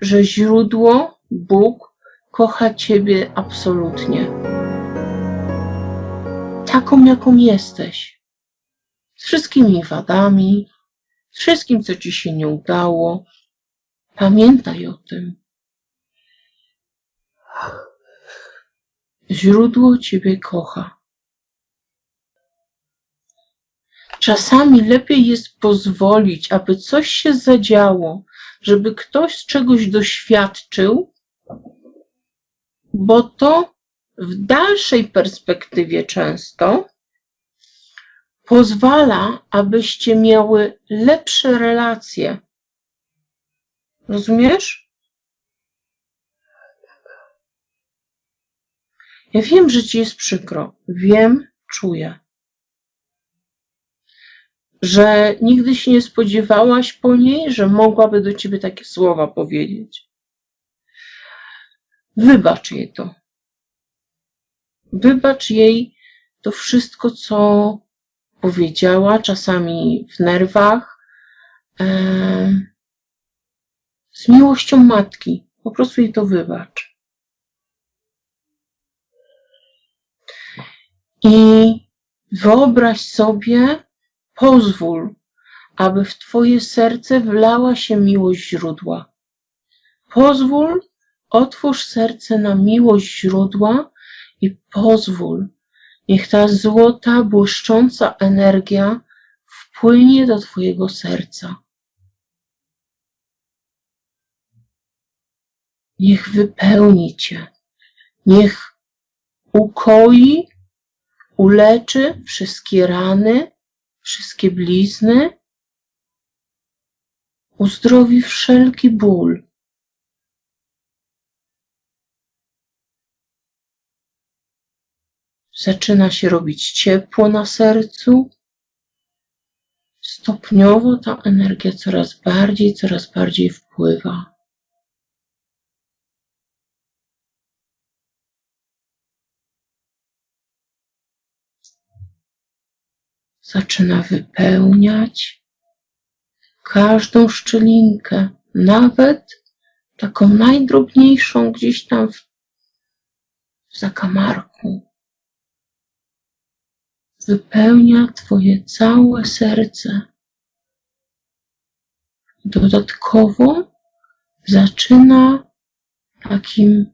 że źródło, Bóg, kocha Ciebie absolutnie. Taką, jaką jesteś. Z wszystkimi wadami, z wszystkim, co Ci się nie udało. Pamiętaj o tym. Źródło Ciebie kocha. Czasami lepiej jest pozwolić, aby coś się zadziało, żeby ktoś z czegoś doświadczył, bo to w dalszej perspektywie często pozwala, abyście miały lepsze relacje. Rozumiesz? Ja wiem, że ci jest przykro. Wiem, czuję. Że nigdy się nie spodziewałaś po niej, że mogłaby do ciebie takie słowa powiedzieć. Wybacz jej to. Wybacz jej to wszystko, co powiedziała, czasami w nerwach, em, z miłością matki. Po prostu jej to wybacz. I wyobraź sobie, pozwól, aby w Twoje serce wlała się miłość źródła. Pozwól, otwórz serce na miłość źródła i pozwól, niech ta złota, błyszcząca energia wpłynie do Twojego serca. Niech wypełni Cię. Niech ukoi, uleczy wszystkie rany, wszystkie blizny, uzdrowi wszelki ból. Zaczyna się robić ciepło na sercu. Stopniowo ta energia coraz bardziej, coraz bardziej wpływa. Zaczyna wypełniać każdą szczelinkę, nawet taką najdrobniejszą gdzieś tam w, zakamarku. Wypełnia Twoje całe serce. Dodatkowo zaczyna takim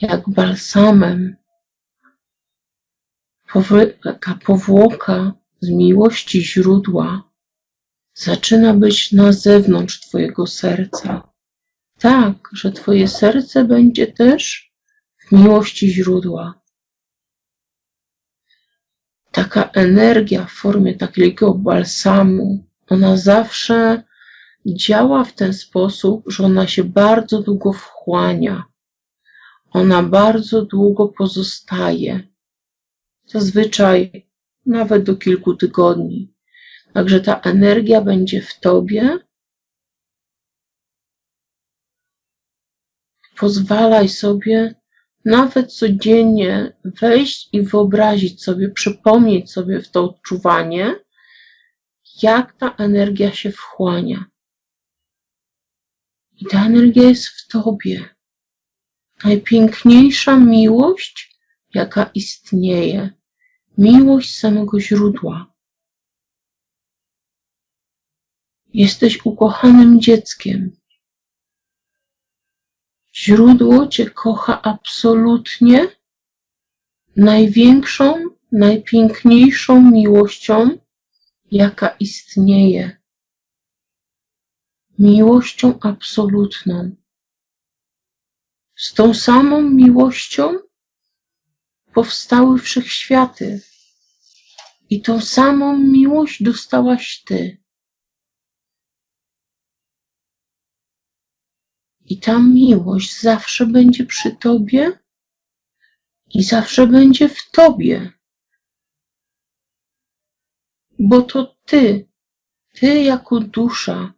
jak balsamem, powy- taka powłoka z miłości źródła zaczyna być na zewnątrz Twojego serca. Tak, że Twoje serce będzie też w miłości źródła. Taka energia w formie takiego balsamu, ona zawsze działa w ten sposób, że ona się bardzo długo wchłania. Ona bardzo długo pozostaje. Zazwyczaj nawet do kilku tygodni. Także ta energia będzie w tobie. Pozwalaj sobie nawet codziennie wejść i wyobrazić sobie, przypomnieć sobie w to odczuwanie, jak ta energia się wchłania. I ta energia jest w tobie. Najpiękniejsza miłość, jaka istnieje. Miłość samego źródła. Jesteś ukochanym dzieckiem. Źródło Cię kocha absolutnie największą, najpiękniejszą miłością, jaka istnieje. Miłością absolutną. Z tą samą miłością powstały wszechświaty. I tą samą miłość dostałaś Ty. I ta miłość zawsze będzie przy Tobie i zawsze będzie w Tobie. Bo to Ty, Ty jako dusza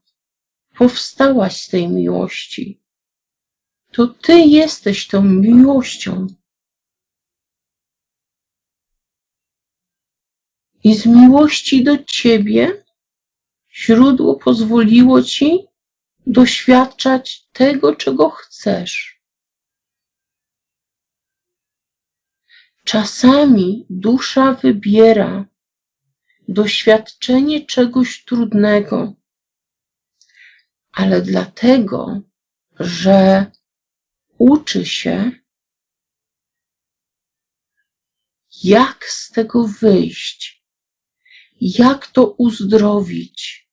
powstałaś z tej miłości. To Ty jesteś tą miłością. I z miłości do Ciebie źródło pozwoliło Ci doświadczać tego, czego chcesz. Czasami dusza wybiera doświadczenie czegoś trudnego, ale dlatego, że uczy się, jak z tego wyjść, jak to uzdrowić.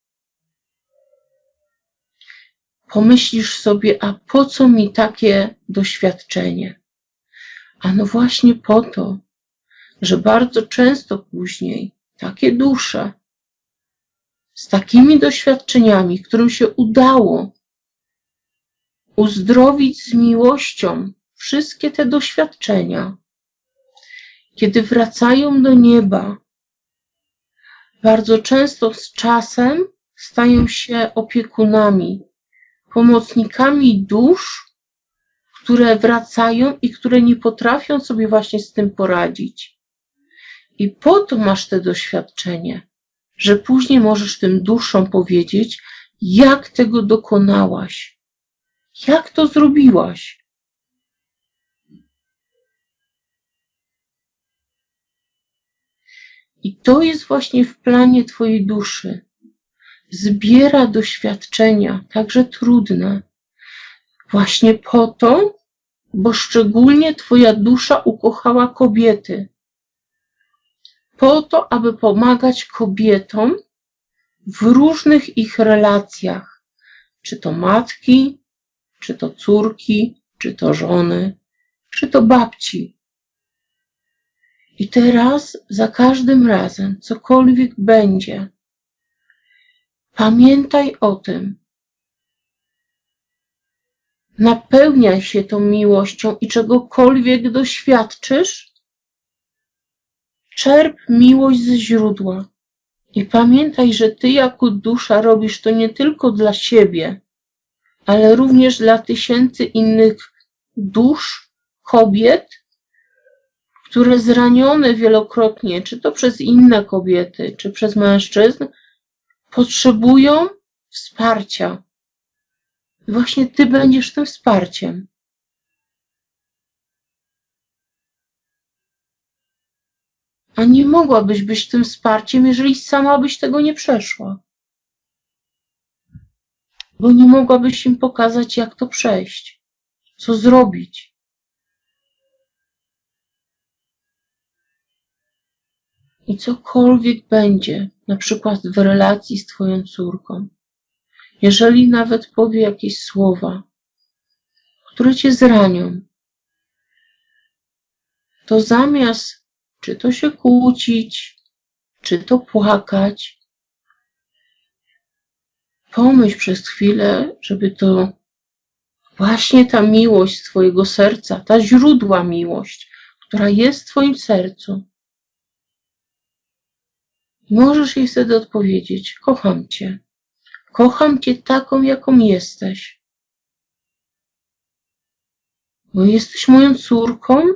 Pomyślisz sobie, a po co mi takie doświadczenie? A no właśnie po to, że bardzo często później takie dusze z takimi doświadczeniami, którym się udało uzdrowić z miłością wszystkie te doświadczenia, kiedy wracają do nieba, bardzo często z czasem stają się opiekunami, pomocnikami dusz, które wracają i które nie potrafią sobie właśnie z tym poradzić. I po to masz te doświadczenie, że później możesz tym duszom powiedzieć, jak tego dokonałaś, jak to zrobiłaś. I to jest właśnie w planie Twojej duszy. Zbiera doświadczenia, także trudne, właśnie po to, bo szczególnie Twoja dusza ukochała kobiety. Po to, aby pomagać kobietom w różnych ich relacjach, czy to matki, czy to córki, czy to żony, czy to babci. I teraz za każdym razem, cokolwiek będzie, pamiętaj o tym. Napełniaj się tą miłością i czegokolwiek doświadczysz, czerp miłość ze źródła. I pamiętaj, że ty jako dusza robisz to nie tylko dla siebie, ale również dla tysięcy innych dusz, kobiet, które zranione wielokrotnie, czy to przez inne kobiety, czy przez mężczyzn, potrzebują wsparcia. Właśnie ty będziesz tym wsparciem. A nie mogłabyś być tym wsparciem, jeżeli sama byś tego nie przeszła. Bo nie mogłabyś im pokazać, jak to przejść, co zrobić. I cokolwiek będzie, na przykład w relacji z Twoją córką, jeżeli nawet powie jakieś słowa, które Cię zranią, to zamiast czy to się kłócić, czy to płakać, pomyśl przez chwilę, żeby to właśnie ta miłość z Twojego serca, ta źródła miłość, która jest w Twoim sercu, możesz jej wtedy odpowiedzieć: Kocham Cię. Kocham Cię taką, jaką jesteś. Bo jesteś moją córką,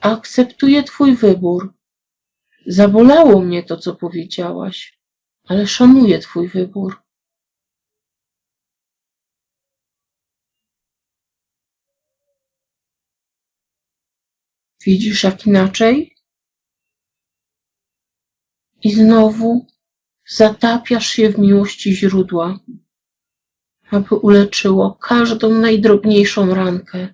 akceptuję Twój wybór. Zabolało mnie to, co powiedziałaś, ale szanuję Twój wybór. Widzisz, jak inaczej? I znowu zatapiasz się w miłości źródła, aby uleczyło każdą najdrobniejszą rankę.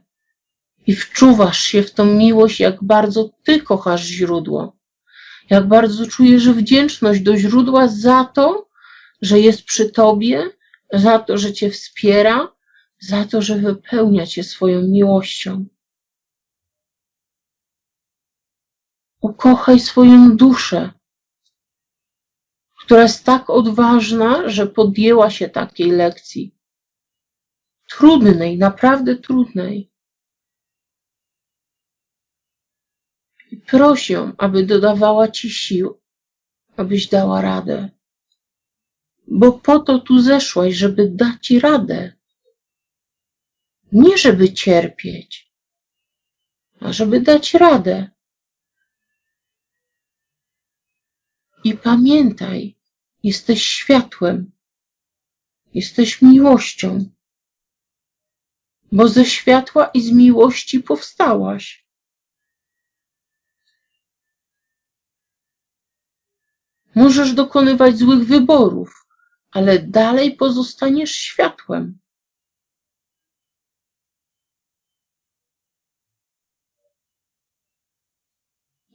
I wczuwasz się w tą miłość, jak bardzo Ty kochasz źródło, jak bardzo czujesz wdzięczność do źródła za to, że jest przy Tobie, za to, że Cię wspiera, za to, że wypełnia Cię swoją miłością. Ukochaj swoją duszę, która jest tak odważna, że podjęła się takiej lekcji. Trudnej, naprawdę trudnej. I proś ją, aby dodawała ci sił, abyś dała radę. Bo po to tu zeszłaś, żeby dać ci radę. Nie żeby cierpieć, a żeby dać radę. I pamiętaj, jesteś światłem. Jesteś miłością, bo ze światła i z miłości powstałaś. Możesz dokonywać złych wyborów, ale dalej pozostaniesz światłem.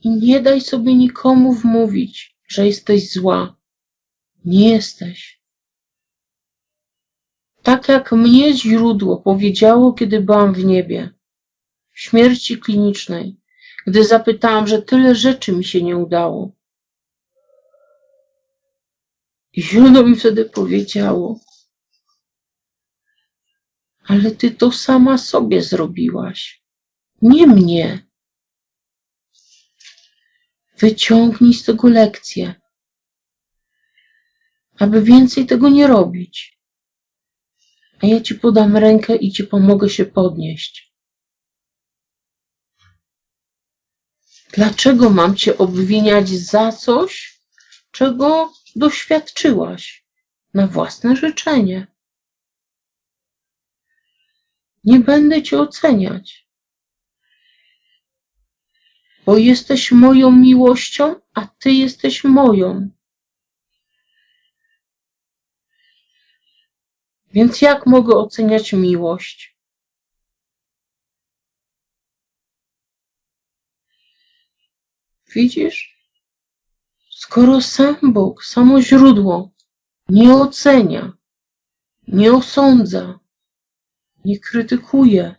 I nie daj sobie nikomu wmówić, że jesteś zła. Nie jesteś. Tak jak mnie źródło powiedziało, kiedy byłam w niebie, w śmierci klinicznej, gdy zapytałam, że tyle rzeczy mi się nie udało. I źródło mi wtedy powiedziało, ale ty to sama sobie zrobiłaś, nie mnie. Wyciągnij z tego lekcję, aby więcej tego nie robić. A ja ci podam rękę i ci pomogę się podnieść. Dlaczego mam cię obwiniać za coś, czego doświadczyłaś na własne życzenie? Nie będę cię oceniać bo jesteś moją miłością, a Ty jesteś moją. Więc jak mogę oceniać miłość? Widzisz? Skoro sam Bóg, samo źródło nie ocenia, nie osądza, nie krytykuje,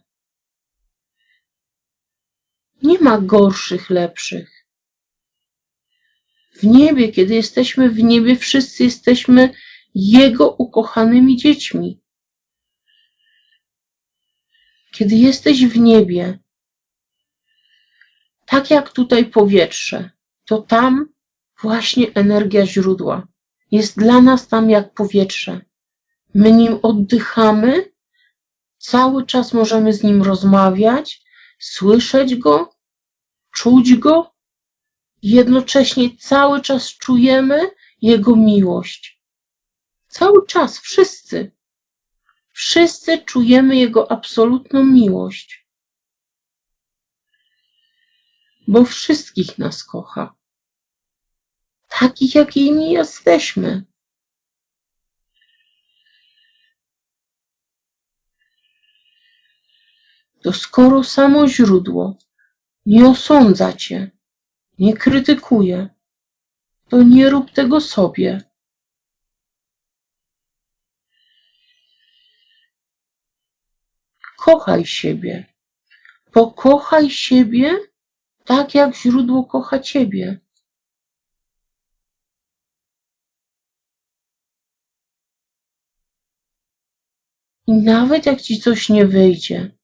nie ma gorszych, lepszych. W niebie, kiedy jesteśmy w niebie, wszyscy jesteśmy Jego ukochanymi dziećmi. Kiedy jesteś w niebie, tak jak tutaj powietrze, to tam właśnie energia źródła jest dla nas tam jak powietrze. My nim oddychamy, cały czas możemy z nim rozmawiać, słyszeć go, czuć go, jednocześnie cały czas czujemy Jego miłość. Cały czas, wszyscy. Wszyscy czujemy Jego absolutną miłość. Bo wszystkich nas kocha. Takich, jakimi jesteśmy. To skoro samo źródło nie osądza cię, nie krytykuje, to nie rób tego sobie. Kochaj siebie. Pokochaj siebie tak, jak źródło kocha ciebie. I nawet jak ci coś nie wyjdzie,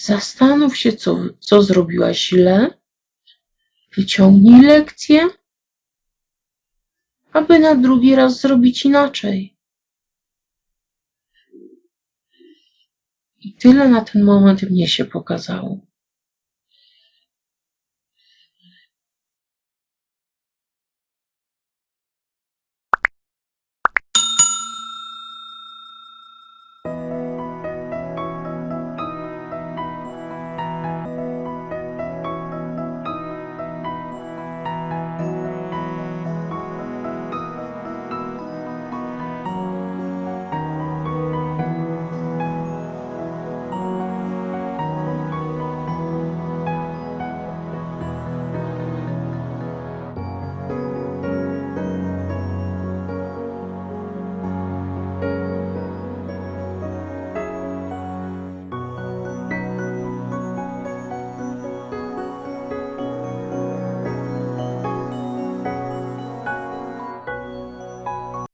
Zastanów się, co, co zrobiłaś źle, wyciągnij lekcję, aby na drugi raz zrobić inaczej. I tyle na ten moment mnie się pokazało.